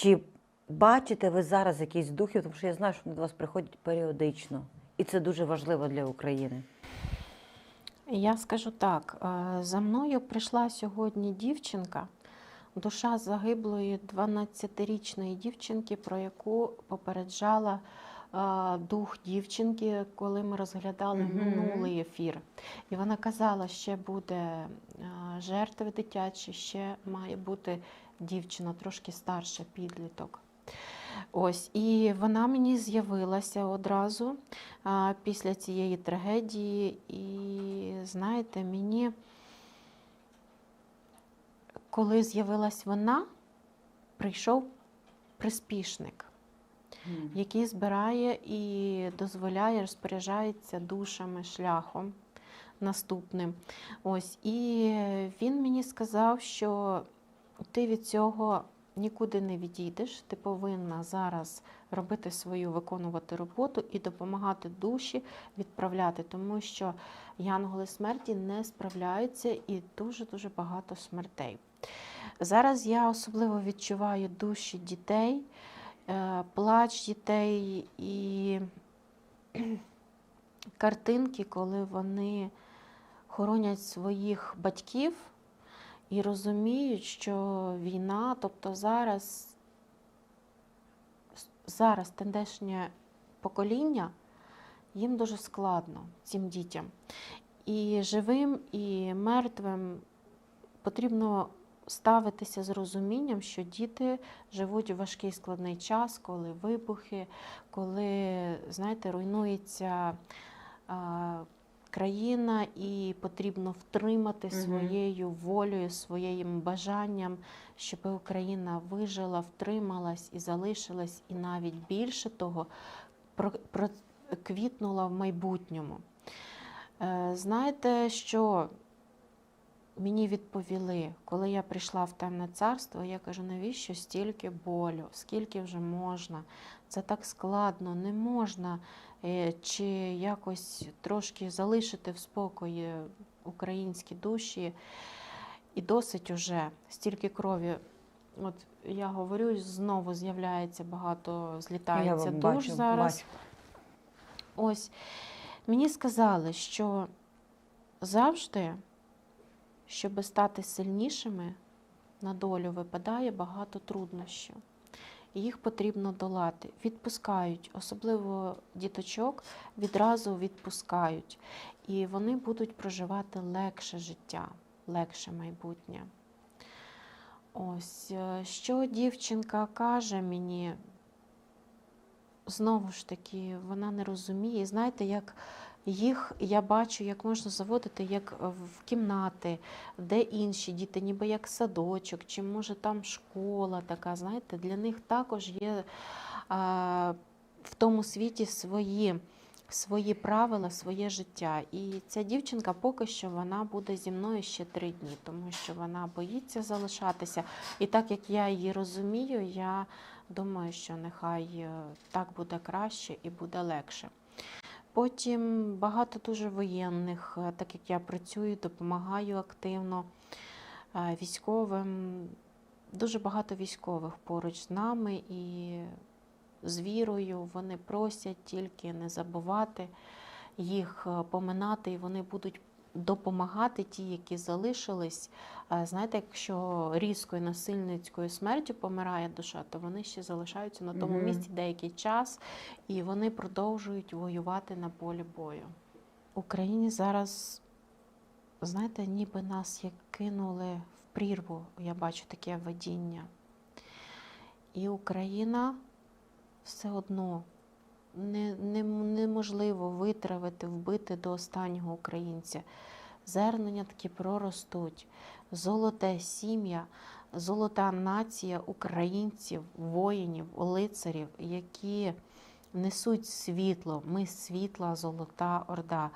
Чи бачите ви зараз якісь духів? Тому що я знаю, що вони до вас приходять періодично, і це дуже важливо для України. Я скажу так: е, за мною прийшла сьогодні дівчинка, душа загиблої 12-річної дівчинки, про яку попереджала е, дух дівчинки, коли ми розглядали Мгм. минулий ефір. І вона казала, ще буде е, жертви дитячі, ще має бути дівчина трошки старша, підліток. Ось, і вона мені з'явилася одразу а, після цієї трагедії. І знаєте, мені, коли з'явилась вона, прийшов приспішник, який збирає і дозволяє, розпоряджається душами, шляхом наступним. Ось, і він мені сказав, що ти від цього нікуди не відійдеш, ти повинна зараз робити свою, виконувати роботу і допомагати душі відправляти, тому що янголи смерті не справляються і дуже-дуже багато смертей. Зараз я особливо відчуваю душі дітей, е, плач дітей і картинки, коли вони хоронять своїх батьків і розуміють, що війна, тобто зараз, зараз тендешнє покоління, їм дуже складно цим дітям. І живим, і мертвим потрібно ставитися з розумінням, що діти живуть у важкий складний час, коли вибухи, коли, знаєте, руйнується країна, і потрібно втримати своєю волею, своїм бажанням, щоб Україна вижила, втрималась і залишилась, і навіть більше того, проквітнула в майбутньому. Е, Знаєте, що мені відповіли, коли я прийшла в темне царство, я кажу, навіщо стільки болю, скільки вже можна? Це так складно, не можна е, чи якось трошки залишити в спокої українські душі. І досить уже стільки крові. От я говорю, знову з'являється багато, злітається душ бачу, зараз. бачу. Ось мені сказали, що завжди, щоб стати сильнішими, на долю випадає багато труднощів. Їх потрібно долати. Відпускають, особливо діточок відразу відпускають. І вони будуть проживати легше життя, легше майбутнє. Ось, е, що дівчинка каже мені, знову ж таки, вона не розуміє. Знаєте, як їх я бачу, як можна заводити як в кімнати, де інші діти, ніби як садочок, чи може там школа така. Знаєте, для них також є а, в тому світі свої. Свої правила, своє життя. І ця дівчинка поки що вона буде зі мною ще три дні, тому що вона боїться залишатися. І так як я її розумію, я думаю, що нехай е, так буде краще і буде легше. Потім багато дуже воєнних, е, так як я працюю, допомагаю активно е, військовим. Дуже багато військових поруч з нами і з вірою вони просять тільки не забувати їх е, поминати, і вони будуть допомагати ті, які залишились. Знаєте, якщо різкою насильницькою смертю помирає душа, то вони ще залишаються на тому місці деякий час, і вони продовжують воювати на полі бою. Україні зараз, знаєте, ніби нас як кинули в прірву. Я бачу таке видіння. І Україна все одно не, не, неможливо витравити, вбити до останнього українця. Зернення таки проростуть. Золоте сім'я, золота нація українців, воїнів, лицарів, які несуть світло. Ми світла, золота орда.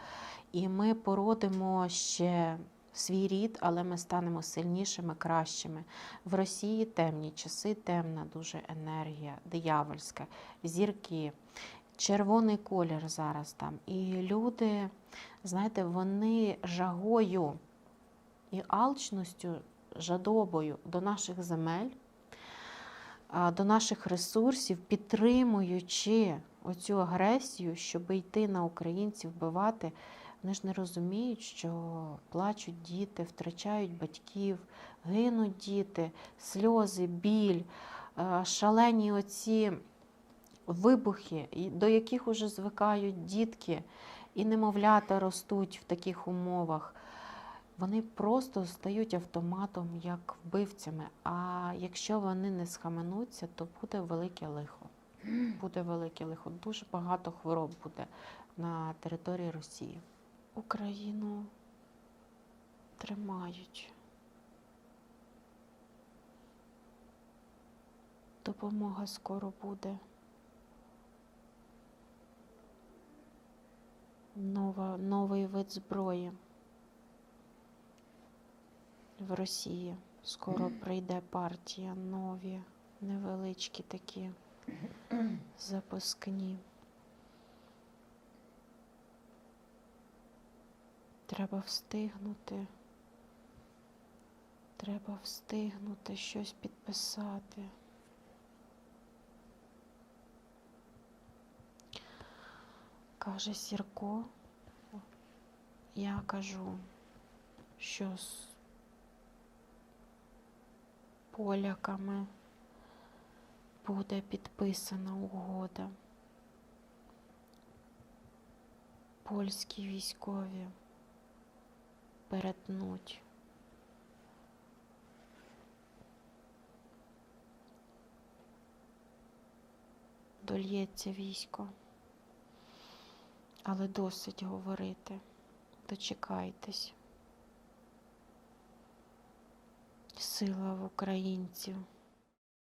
І ми породимо ще свій рід, але ми станемо сильнішими, кращими. В Росії темні часи, темна дуже енергія, диявольська, зірки, червоний колір зараз там. І люди, знаєте, вони жагою і алчністю, жадобою до наших земель до наших ресурсів, підтримуючи оцю агресію, щоб йти на українців, вбивати. Вони ж не розуміють, що плачуть діти, втрачають батьків, гинуть діти, сльози, біль, шалені оці вибухи, до яких уже звикають дітки, і немовлята ростуть в таких умовах. Вони просто стають автоматом як вбивцями. А якщо вони не схаменуться, то буде велике лихо. Буде велике лихо. Дуже багато хвороб буде на території Росії. Україну тримають. Допомога скоро буде. Нова, новий вид зброї в Росії. Скоро прийде партія, нові, невеличкі такі запускні. Треба встигнути. Треба встигнути щось підписати. Каже Сірко, я кажу, що з поляками буде підписана угода. Польські військові перетнуть. Дольється військо. Але досить говорити. Дочекайтесь. Сила в українців.